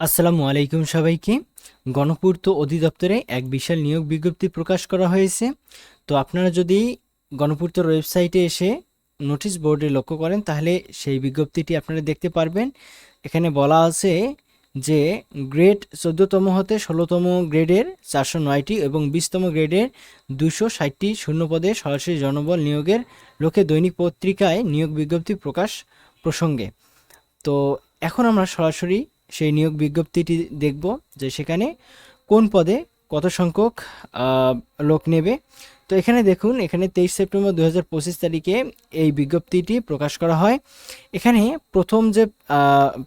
আসসালামু আলাইকুম সবাইকে। গণপূর্ত অধিদপ্তরে এক বিশাল নিয়োগ বিজ্ঞপ্তি প্রকাশ করা হয়েছে। তো আপনারা যদি গণপূর্তর ওয়েবসাইটে এসে নোটিশ বোর্ডে লক্ষ্য করেন, তাহলে সেই বিজ্ঞপ্তিটি আপনারা দেখতে পারবেন। এখানে বলা আছে যে, গ্রেড চোদ্দোতম হতে ষোলোতম গ্রেডের চারশো নয়টি এবং বিশতম গ্রেডের দুশো ষাটটি শূন্য পদে সরাসরি জনবল নিয়োগের লোকে দৈনিক পত্রিকায় নিয়োগ বিজ্ঞপ্তি প্রকাশ প্রসঙ্গে। তো এখন আমরা সরাসরি সেই নিয়োগ বিজ্ঞপ্তিটি দেখব যে সেখানে কোন পদে কত সংখ্যক লোক নেবে। তো এখানে দেখুন, এখানে তেইশ সেপ্টেম্বর দু হাজার পঁচিশ তারিখে এই বিজ্ঞপ্তিটি প্রকাশ করা হয়। এখানে প্রথম যে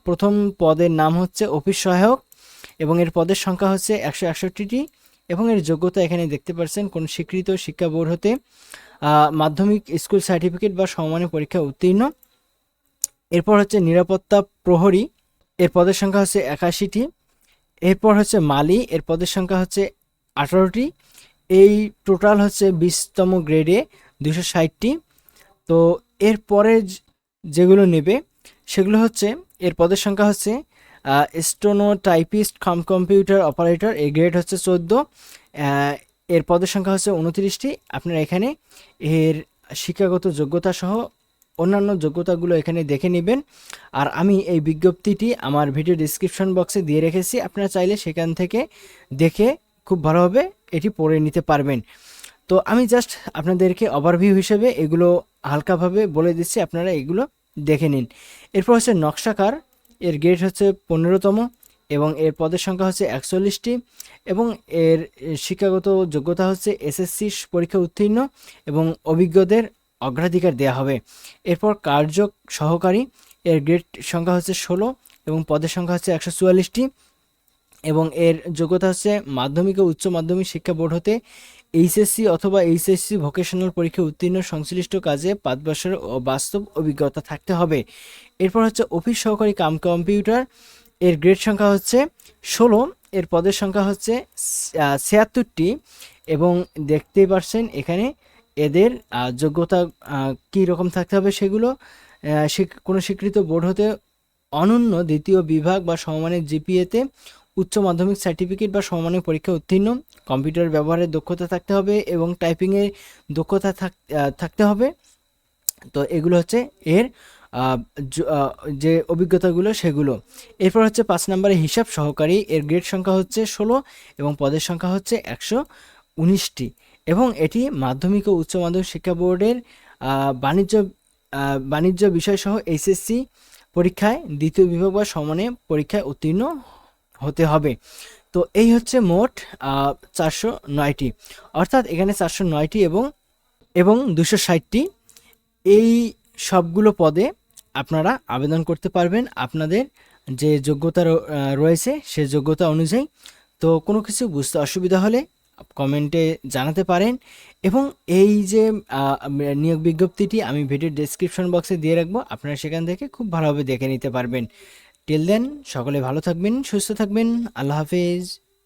প্রথম পদের নাম হচ্ছে অফিস সহায়ক এবং এর পদের সংখ্যা হচ্ছে একশো একষট্টিটি এবং এর যোগ্যতা এখানে দেখতে পাচ্ছেন কোন স্বীকৃত শিক্ষা বোর্ড হতে মাধ্যমিক স্কুল সার্টিফিকেট বা সমমানের পরীক্ষা উত্তীর্ণ। এরপর হচ্ছে নিরাপত্তা প্রহরী এর পদের সংখ্যা হচ্ছে একাশিটি এরপর হচ্ছে মালি, এর পদের সংখ্যা হচ্ছে আঠারোটি, এই টোটাল হচ্ছে বিশতম গ্রেডে দুশো ষাটটি। তো এরপরে যেগুলো নেবে, সেগুলো হচ্ছে, এর পদের সংখ্যা হচ্ছে steno typist cum computer operator, এর গ্রেড হচ্ছে চোদ্দ এর পদের সংখ্যা হচ্ছে উনত্রিশটি। আপনারা এখানে এর শিক্ষাগত যোগ্যতা সহ অন্যান্য যোগ্যতাগুলো এখানে দেখে নেবেন। আর আমি এই বিজ্ঞপ্তিটি আমার ভিডিও ডিসক্রিপশন বক্সে দিয়ে রেখেছি। আপনারা চাইলে সেখান থেকে দেখে খুব ভালোভাবে এটি পড়ে নিতে পারবেন। তো আমি জাস্ট আপনাদেরকে ওভারভিউ হিসেবে এগুলো হালকাভাবে বলে দিচ্ছি। আপনারা এগুলো দেখে নিন। এরপর হচ্ছে নকশাকার। এর গ্রেড হচ্ছে পনেরোতম এবং এর পদের সংখ্যা হচ্ছে একচল্লিশটি এবং এর শিক্ষাগত যোগ্যতা হচ্ছে এসএসসি পরীক্ষা উত্তীর্ণ এবং অভিজ্ঞদের অগ্রাধিকার দেওয়া হবে। এরপর কার্য সহকারী এর গ্রেড সংখ্যা হচ্ছে ষোলো এবং পদের সংখ্যা হচ্ছে একশো চুয়াল্লিশটি এবং এর যোগ্যতা হচ্ছে মাধ্যমিক ও উচ্চ মাধ্যমিক শিক্ষা বোর্ড হতে এইচএসসি অথবা এইচএসসি ভোকেশনাল পরীক্ষা উত্তীর্ণ সংশ্লিষ্ট কাজে পাঁচ বছরের ও- বাস্তব অভিজ্ঞতা থাকতে হবে। এরপর হচ্ছে অফিস সহকারী কাম কম্পিউটার এর গ্রেড সংখ্যা হচ্ছে ষোলো, এর পদের সংখ্যা হচ্ছে ছিয়াত্তরটি এবং দেখতেই পারছেন এখানে এদের যোগ্যতা কী রকম থাকতে হবে সেগুলো কোনো স্বীকৃত বোর্ড হতে অনন্য দ্বিতীয় বিভাগ বা সমমানের জিপিএতে উচ্চ মাধ্যমিক সার্টিফিকেট বা সমমানের পরীক্ষা উত্তীর্ণ। কম্পিউটার ব্যবহারের দক্ষতা থাকতে হবে এবং টাইপিংয়ের দক্ষতা থাক- থাকতে হবে। তো এগুলো হচ্ছে এর যে অভিজ্ঞতাগুলো সেগুলো। এরপর হচ্ছে পাঁচ নম্বরে হিসাব সহকারী। এর গ্রেড সংখ্যা হচ্ছে ষোলো এবং পদের সংখ্যা হচ্ছে একশো উনিশটি। এবং এটি মাধ্যমিক ও উচ্চ মাধ্যমিক শিক্ষা বোর্ডের বাণিজ্য বাণিজ্য বিষয়সহ এইচএসসি পরীক্ষায় দ্বিতীয় বিভাগ বা সমানে পরীক্ষায় উত্তীর্ণ হতে হবে। তো এই হচ্ছে মোট চারশো নয়টি। অর্থাৎ এখানে চারশো নয়টি এবং এবং দুশো ষাটটি। এই সবগুলো পদে আপনারা আবেদন করতে পারবেন। আপনাদের যে যোগ্যতা রয়েছে সে যোগ্যতা অনুযায়ী। তো কোনো কিছু বুঝতে অসুবিধা হলে কমেন্টে জানাতে পারেন। এবং এই যে নিয়োগ বিজ্ঞপ্তিটি আমি ভিডিওর ডেসক্রিপশন বক্সে দিয়ে রাখব। আপনারা সেখান থেকে খুব ভালোভাবে দেখে নিতে পারবেন। টিল দেন সকলে ভালো থাকবেন, সুস্থ থাকবেন। আল্লাহ হাফেজ।